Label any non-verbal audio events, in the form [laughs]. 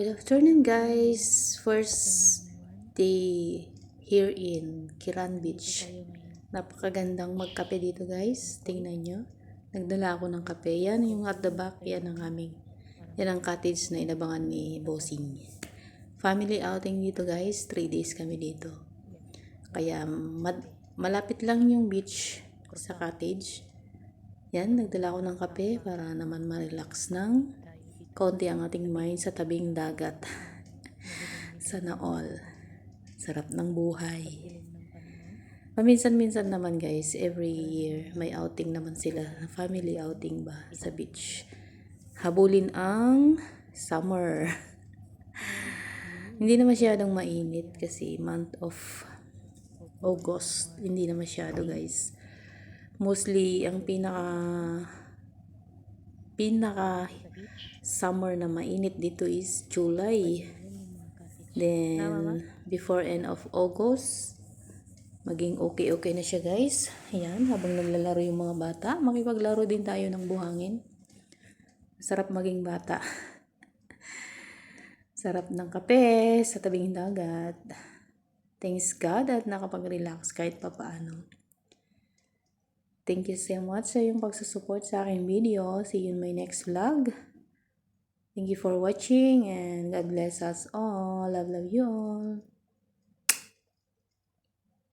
Good afternoon guys. First day here in Kiran Beach. Napakagandang magkape dito guys. Tingnan nyo. Nagdala ako ng kape. Yan yung at the back. Yan ang aming. Yan ang cottage na inabangan ni Bossing. Family outing dito guys. 3 days kami dito. Kaya malapit lang yung beach sa cottage. Yan, nagdala ako ng kape para naman ma-relax ng konti ang ating mind sa tabing dagat. [laughs] Sana all. Sarap ng buhay. Paminsan-minsan naman guys, every year may outing naman sila. Family outing ba sa beach. Habulin ang summer. [laughs] hindi na masyadong mainit kasi month of August. Hindi na masyado guys. Mostly ang pinaka pinaka summer na mainit dito is July. Then, before end of August, maging okay-okay na siya guys. Ayan, habang naglalaro yung mga bata, makipaglaro din tayo ng buhangin. Sarap maging bata. [laughs] Sarap ng kape sa tabing dagat. Thanks God at nakapag-relax kahit papaano. Thank you so much sa iyong pagsusupport sa aking video. See you in my next vlog. Thank you for watching and God bless us all. Love, love you all.